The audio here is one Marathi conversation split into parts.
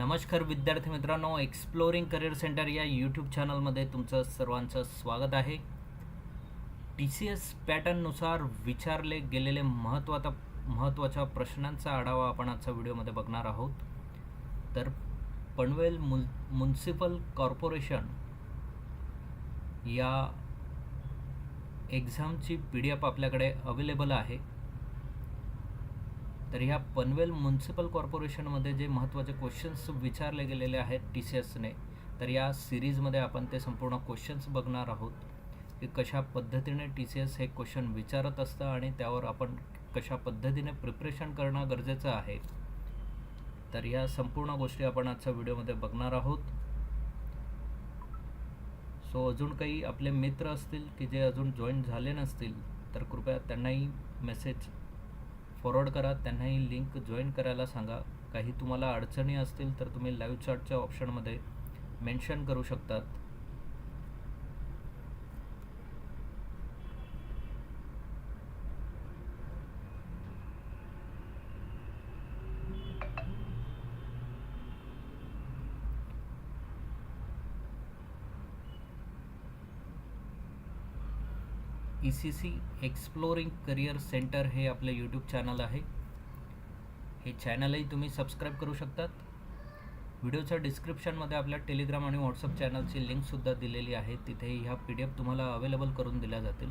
नमस्कार विद्यार्थी मित्रांनो एक्सप्लोरिंग करिअर सेंटर या यूट्यूब चॅनलमध्ये तुमचं सर्वांचं स्वागत आहे. टी सी एस पॅटर्ननुसार विचारले गेलेले महत्त्वाचा महत्त्वाच्या प्रश्नांचा आढावा आपण आजच्या व्हिडिओमध्ये बघणार आहोत. तर पनवेल मुल म्युन्सिपल कॉर्पोरेशन या एक्झामची पी डी एफ आपल्याकडे अवेलेबल आहे. तर ह्या पनवेल म्युन्सिपल कॉर्पोरेशनमध्ये जे महत्त्वाचे क्वेश्चन्स विचारले गेलेले आहेत टी सी एसने तर या सिरीजमध्ये आपण ते संपूर्ण क्वेश्चन्स बघणार आहोत. की कशा पद्धतीने टी सी एस हे क्वेश्चन विचारत असतं आणि त्यावर आपण कशा पद्धतीने प्रिपरेशन करणं गरजेचं आहे. तर या संपूर्ण गोष्टी आपण आजच्या व्हिडिओमध्ये बघणार आहोत. सो अजून काही आपले मित्र असतील की जे अजून जॉईन झाले नसतील तर कृपया त्यांनाही मेसेज फॉरवर्ड करा त्यांनाही लिंक जॉईन करायला सांगा. काही तुम्हाला अडचणी असतील तर तुम्ही लाईव्ह चॅटच्या ऑप्शनमध्ये मेन्शन करू शकतात. E C C exploring career centre हे आपलं यूट्यूब चॅनल आहे. हे चॅनलही तुम्ही सबस्क्राईब करू शकतात. व्हिडिओच्या डिस्क्रिप्शनमध्ये आपल्या टेलिग्राम आणि व्हॉट्सअप चॅनलची लिंकसुद्धा दिलेली आहे. तिथे ह्या पी डी एफ तुम्हाला अवेलेबल करून दिल्या जातील.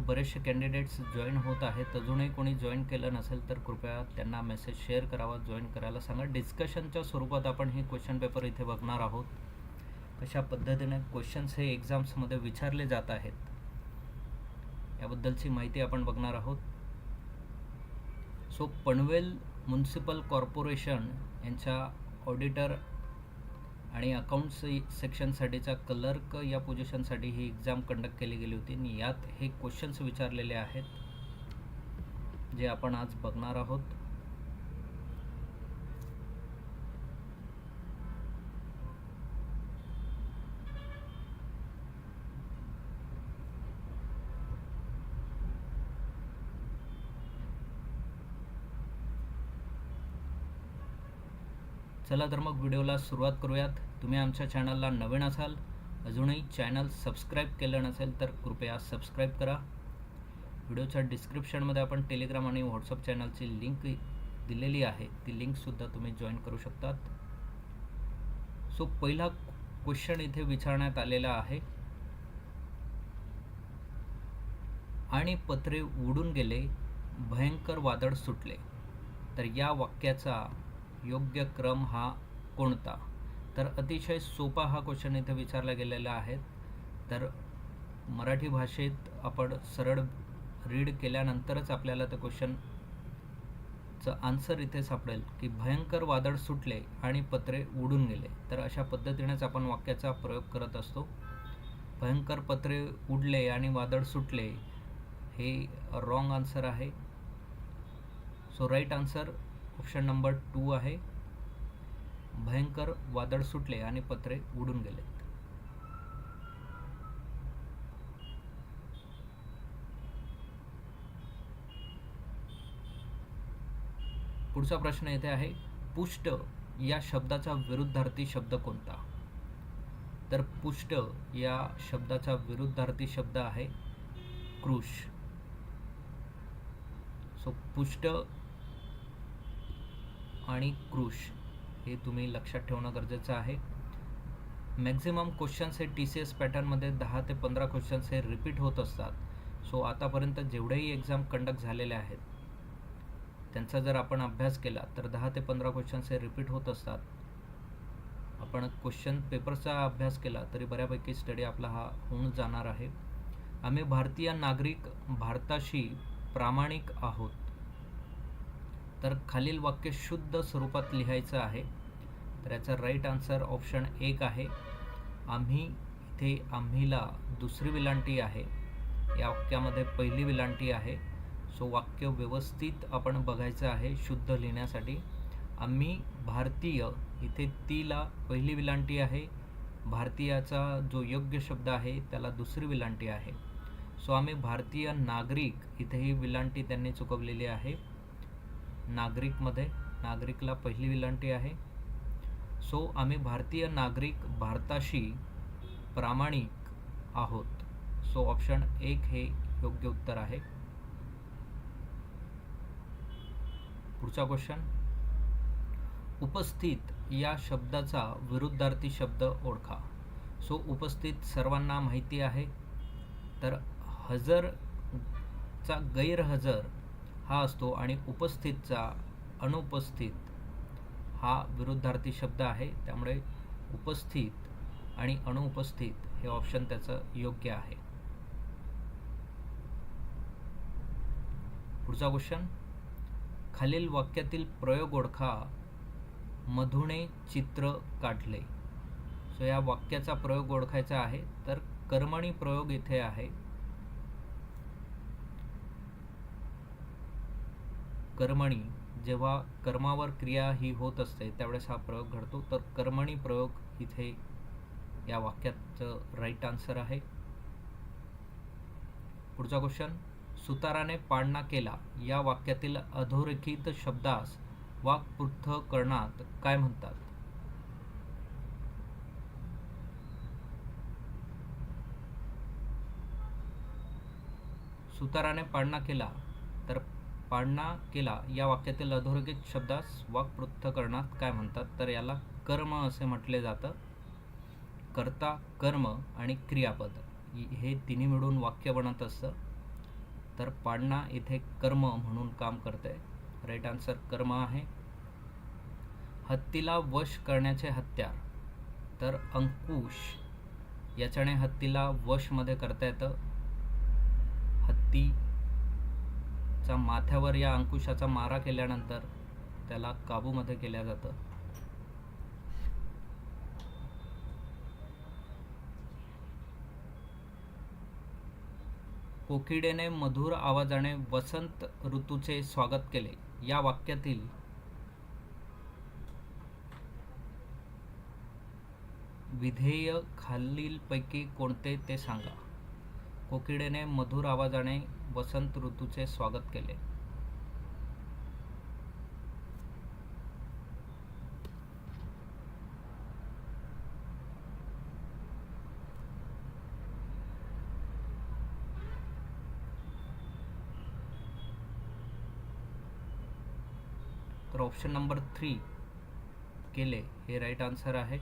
बरेचसे कॅन्डिडेट्स जॉईन होत आहेत. अजूनही कोणी जॉईन केलं नसेल तर कृपया त्यांना मेसेज शेअर करावा जॉईन करायला सांगा. डिस्कशनच्या स्वरूपात आपण हे क्वेश्चन पेपर इथे बघणार आहोत. कशा पद्धतीने क्वेश्चन्स हे एक्झाम्समध्ये विचारले जात आहेत याबद्दलची माहिती आपण बघणार आहोत. सो पनवेल म्युन्सिपल कॉर्पोरेशन यांच्या ऑडिटर आणि अकाउंट्स सेक्शनसाठीचा क्लर्क या पोझिशनसाठी ही एक्झाम कंडक्ट केली गेली होती. आणि यात हे क्वेश्चन्स विचारलेले आहेत जे आपण आज बघणार आहोत. चला तर मग व्हिडिओला सुरुवात करूयात. तुम्ही आमच्या चॅनलला नवीन असाल अजूनही चॅनल सबस्क्राईब केलं नसेल तर कृपया सबस्क्राईब करा. व्हिडिओच्या डिस्क्रिप्शनमध्ये आपण टेलिग्राम आणि व्हॉट्सअप चॅनलची लिंक दिलेली आहे. ती लिंकसुद्धा तुम्ही जॉईन करू शकतात. सो पहिला क्वेश्चन इथे विचारण्यात आलेला आहे. आणि पत्रे उडून गेले भयंकर वादळ सुटले. तर या वाक्याचा योग्य क्रम हा कोणता? तर अतिशय सोपा हा क्वेश्चन इथे विचारला गेलेला आहे. तर मराठी भाषेत आपण सरळ रीड केल्यानंतरच आपल्याला ते क्वेश्चनचं आन्सर इथे सापडेल की भयंकर वादळ सुटले आणि पत्रे उडून गेले. तर अशा पद्धतीनेच आपण वाक्याचा प्रयोग करत असतो. भयंकर पत्रे उडले आणि वादळ सुटले हे रॉंग आन्सर आहे. So right answer option number two आहे. भयंकर वादळ सुटले आणि पत्रे उडून गेले. पुढचा प्रश्न येथे आहे पुष्ट या शब्दाचा विरुद्धार्थी शब्द कोणता? तर पुष्ट या शब्दाचा विरुद्धार्थी शब्द आहे कृष सो पुष्ट आणि क्रूश हे तुम्ही लक्षात ठेवणं गरजेचं आहे. मॅक्झिमम क्वेश्चन्स हे टी सी एस पॅटर्नमध्ये दहा ते पंधरा क्वेश्चन्स हे रिपीट होत असतात. सो आतापर्यंत जेवढेही एक्झाम कंडक्ट झालेले आहेत त्यांचा जर आपण अभ्यास केला तर दहा ते पंधरा क्वेश्चन्स हे रिपीट होत असतात. आपण क्वेश्चन पेपरचा अभ्यास केला तरी बऱ्यापैकी स्टडी आपला हा होऊन जाणार आहे. आम्ही भारतीय नागरिक भारताशी प्रामाणिक आहोत. तर खालील वाक्य शुद्ध स्वरूपात लिहायचं आहे. तर याचा राईट आन्सर ऑप्शन एक आहे. आम्ही इथे आम्हीला दुसरी विलांटी आहे. या वाक्यामध्ये पहिली विलांटी आहे. सो वाक्य व्यवस्थित आपण बघायचं आहे शुद्ध लिहिण्यासाठी. आम्ही भारतीय इथे तीला पहिली विलांटी आहे. भारतीयाचा जो योग्य शब्द आहे त्याला दुसरी विलांटी आहे. सो आम्ही भारतीय नागरिक इथे ही विलांटी त्यांनी चुकवलेली आहे. नागरिकमध्ये नागरिकला पहिली विलंटी आहे. सो आम्ही भारतीय नागरिक भारताशी प्रामाणिक आहोत. सो ऑप्शन एक हे योग्य उत्तर आहे. पुढचा क्वेश्चन उपस्थित या शब्दाचा विरुद्धार्थी शब्द ओळखा. सो उपस्थित सर्वांना माहिती आहे. तर हजरचा गैरहजर हा असतो आणि उपस्थितचा अनुपस्थित हा विरुद्धार्थी शब्द आहे. त्यामुळे उपस्थित आणि अनुपस्थित हे ऑप्शन त्याचं योग्य आहे. पुढचा क्वेश्चन खालील वाक्यातील प्रयोग ओळखा. मधुने चित्र काढले. सो या वाक्याचा प्रयोग ओळखायचा आहे. तर कर्मणी प्रयोग इथे आहे. कर्मणी जेव्हा कर्मावर क्रिया ही होत असते त्यावेळेस हा प्रयोग घडतो. तर कर्मणी प्रयोग इथे या वाक्याचं राईट आन्सर आहे. पुढचा क्वेश्चन सुताराने पाळणा केला. या वाक्यातील अधोरेखित शब्दास वाक्पृथ्थकरणात काय म्हणतात? सुताराने पाळणा केला. तर पाळणा केला. या वाक्यातील अधोरेखित शब्दास वाक्पृथ्थकरणात काय म्हणतात? तर याला कर्म असे म्हटले जातं. कर्ता कर्म आणि क्रियापद. हे तिन्ही मिळून वाक्य बनत असतं. तर पाळणा इथे कर्म म्हणून काम करते राईट आन्सर कर्म आहे. हत्तीला वश करण्याचे हत्यार. तर अंकुश याच्याने हत्तीला वशमध्ये करता येतं. हत्ती त्याच्या माथ्यावर या अंकुशाचा मारा केल्यानंतर त्याला काबूमध्ये केल्या जातं. कोकिडेने मधुर आवाजाने वसंत ऋतूचे स्वागत केले. या वाक्यातील विधेय खालीलपैकी कोणते ते सांगा. कोकिडेने मधुर आवाजाने वसंत ऋतूचे स्वागत केले. तर ऑप्शन नंबर थ्री केले. हे राईट आन्सर आहे.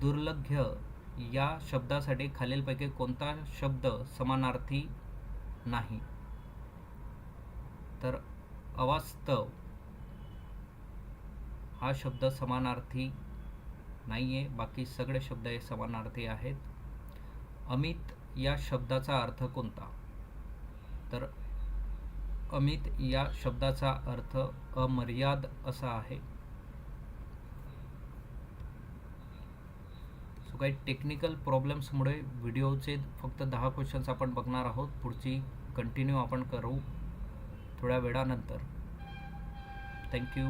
दुर्लभ्य या शब्दासाठी खालीलपैकी कोणता शब्द समानार्थी नाही? तर अवास्तव हा शब्द समानार्थी नाही आहे बाकी सगळे शब्द हे समानार्थी आहेत. अमित या शब्दाचा अर्थ कोणता? तर अमित या शब्दाचा अर्थ अमर्याद असा आहे. सो काही टेक्निकल प्रॉब्लेम्समुळे व्हिडिओचे फक्त दहा क्वेश्चन्स आपण बघणार आहोत. पुढची कंटिन्यू आपण करू थोड्या वेळानंतर. थँक्यू